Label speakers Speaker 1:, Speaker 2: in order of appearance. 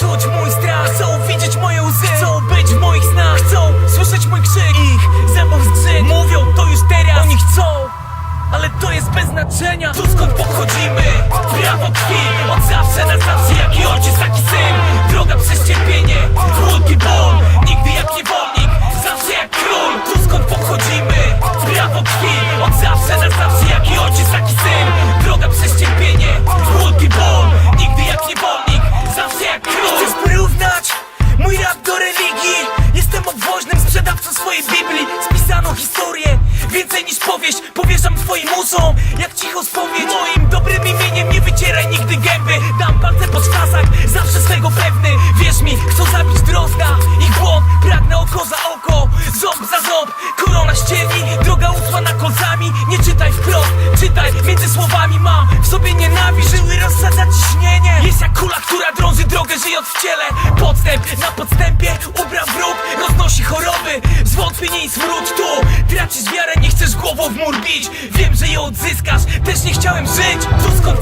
Speaker 1: Czuć mój strach, chcą widzieć moje łzy. Chcą być w moich snach, chcą słyszeć mój krzyk. Ich zębów zgrzyt, mówią to już teraz. Oni chcą, ale to jest bez znaczenia. Tu skąd pochodzimy, prawo krwi od zawsze. Mojej Biblii Spisano historię. Więcej niż powieść Powierzam twoim uszom Jak cicho spowiedź Moim dobrym imieniem nie wycieraj nigdy gęby. Dam palce po sztasach Zawsze swego pewny. Wierz mi, chcą zabić drozda Ich błąd Pragnę oko za oko Ząb za ząb. Korona ścierni Droga usłana kolcami. Nie czytaj wprost Czytaj między słowami Mam. W sobie nienawiść Żyły rozsadza ciśnienie. Jest jak kula, która drąży drogę Żyjąc w ciele Podstęp na podstępie Ubra wróg Roznosi choroby. Zwątpienie i smród tu. Tracisz wiarę, nie chcesz głową w mur bić. Wiem, że ją odzyskasz Też nie chciałem żyć. Tu skąd